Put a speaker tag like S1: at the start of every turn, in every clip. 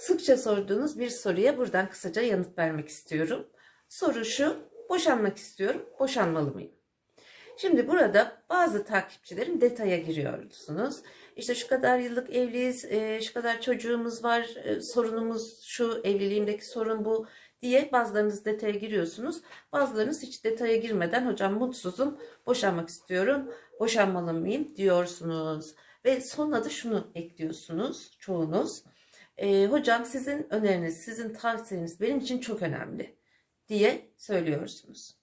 S1: sıkça sorduğunuz bir soruya buradan kısaca yanıt vermek istiyorum. Soru şu, boşanmak istiyorum, boşanmalı mıyım? Şimdi burada bazı takipçilerim detaya giriyorsunuz. İşte şu kadar yıllık evliyiz, e, şu kadar çocuğumuz var, e, sorunumuz şu, evliliğimdeki sorun bu diye bazılarınız detaya giriyorsunuz. Bazılarınız hiç detaya girmeden hocam mutsuzum, boşanmak istiyorum, boşanmalı mıyım diyorsunuz. Ve sonuna da şunu ekliyorsunuz çoğunuz. E, hocam sizin öneriniz, sizin tavsiyeniz benim için çok önemli diye söylüyorsunuz.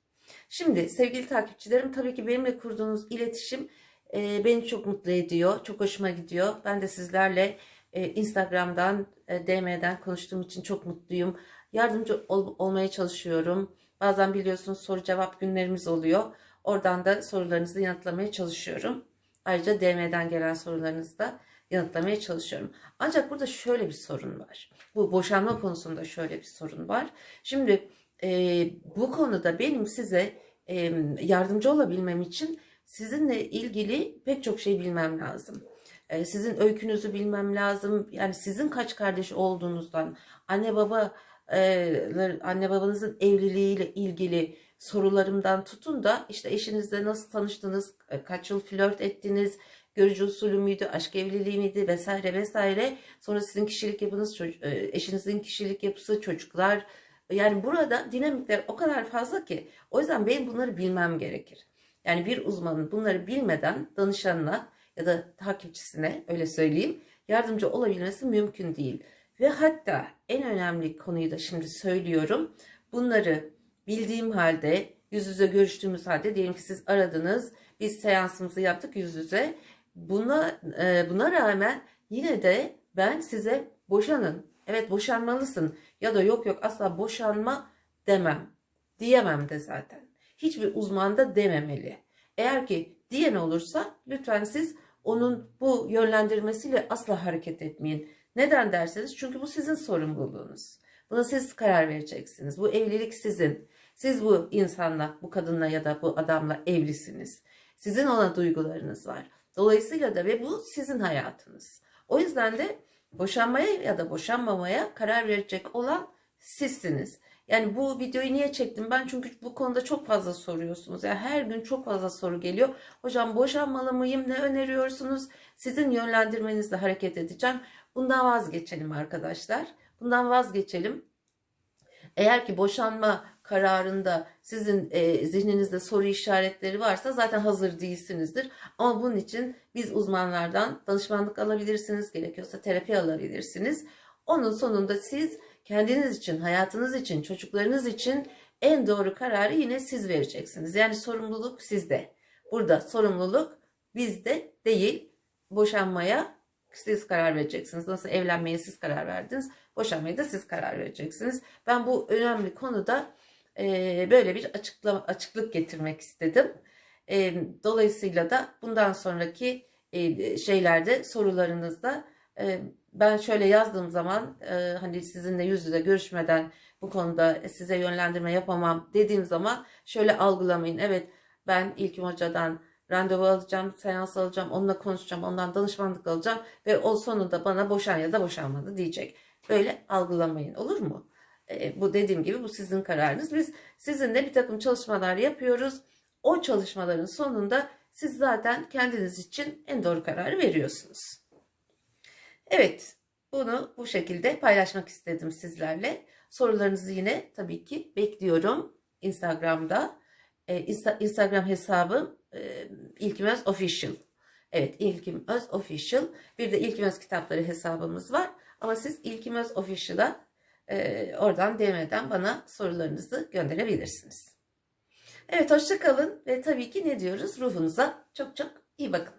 S1: Şimdi sevgili takipçilerim tabii ki benimle kurduğunuz iletişim e, beni çok mutlu ediyor. Çok hoşuma gidiyor. Ben de sizlerle e, Instagram'dan, e, DM'den konuştuğum için çok mutluyum. Yardımcı ol- olmaya çalışıyorum. Bazen biliyorsunuz soru cevap günlerimiz oluyor. Oradan da sorularınızı yanıtlamaya çalışıyorum. Ayrıca DM'den gelen sorularınızı da yanıtlamaya çalışıyorum. Ancak burada şöyle bir sorun var. Bu boşanma konusunda şöyle bir sorun var. Şimdi e, bu konuda benim size e, yardımcı olabilmem için sizinle ilgili pek çok şey bilmem lazım. E, sizin öykünüzü bilmem lazım. Yani sizin kaç kardeş olduğunuzdan, anne baba e, anne babanızın evliliğiyle ilgili sorularımdan tutun da işte eşinizle nasıl tanıştınız, e, kaç yıl flört ettiniz, görücü usulü müydü, aşk evliliği miydi vesaire vesaire. Sonra sizin kişilik yapınız, e, eşinizin kişilik yapısı, çocuklar. Yani burada dinamikler o kadar fazla ki o yüzden benim bunları bilmem gerekir. Yani bir uzmanın bunları bilmeden danışanına ya da takipçisine öyle söyleyeyim yardımcı olabilmesi mümkün değil. Ve hatta en önemli konuyu da şimdi söylüyorum. Bunları bildiğim halde yüz yüze görüştüğümüz halde diyelim ki siz aradınız biz seansımızı yaptık yüz yüze. Buna, e, buna rağmen yine de ben size boşanın. Evet boşanmalısın ya da yok yok asla boşanma demem. Diyemem de zaten. Hiçbir uzman da dememeli. Eğer ki diyen olursa lütfen siz onun bu yönlendirmesiyle asla hareket etmeyin. Neden derseniz çünkü bu sizin sorumluluğunuz. Buna siz karar vereceksiniz. Bu evlilik sizin. Siz bu insanla, bu kadınla ya da bu adamla evlisiniz. Sizin ona duygularınız var. Dolayısıyla da ve bu sizin hayatınız. O yüzden de boşanmaya ya da boşanmamaya karar verecek olan sizsiniz. Yani bu videoyu niye çektim ben? Çünkü bu konuda çok fazla soruyorsunuz. Yani her gün çok fazla soru geliyor. Hocam boşanmalı mıyım? Ne öneriyorsunuz? Sizin yönlendirmenizle hareket edeceğim. Bundan vazgeçelim arkadaşlar. Bundan vazgeçelim. Eğer ki boşanma kararında sizin e, zihninizde soru işaretleri varsa zaten hazır değilsinizdir. Ama bunun için biz uzmanlardan danışmanlık alabilirsiniz. Gerekiyorsa terapi alabilirsiniz. Onun sonunda siz kendiniz için, hayatınız için, çocuklarınız için en doğru kararı yine siz vereceksiniz. Yani sorumluluk sizde. Burada sorumluluk bizde değil. Boşanmaya siz karar vereceksiniz. Nasıl evlenmeye siz karar verdiniz. Boşanmaya da siz karar vereceksiniz. Ben bu önemli konuda e, böyle bir açıklama, açıklık getirmek istedim. E, dolayısıyla da bundan sonraki e, şeylerde sorularınızda e, ben şöyle yazdığım zaman e, hani sizinle yüz yüze görüşmeden bu konuda size yönlendirme yapamam dediğim zaman şöyle algılamayın. Evet ben İlkim Hoca'dan randevu alacağım, seans alacağım, onunla konuşacağım, ondan danışmanlık alacağım ve o sonunda bana boşan ya da boşanmadı diyecek. Böyle algılamayın olur mu? E, bu dediğim gibi bu sizin kararınız. Biz sizinle bir takım çalışmalar yapıyoruz. O çalışmaların sonunda siz zaten kendiniz için en doğru kararı veriyorsunuz. Evet, bunu bu şekilde paylaşmak istedim sizlerle. Sorularınızı yine tabii ki bekliyorum Instagram'da. Ee, Insta- Instagram hesabım e, İlkim Öz Official. Evet, İlkim Öz Official. Bir de İlkim Öz kitapları hesabımız var. Ama siz İlkim Öz Official'a oradan DM'den bana sorularınızı gönderebilirsiniz. Evet, hoşça kalın ve tabii ki ne diyoruz? Ruhunuza çok çok iyi bakın.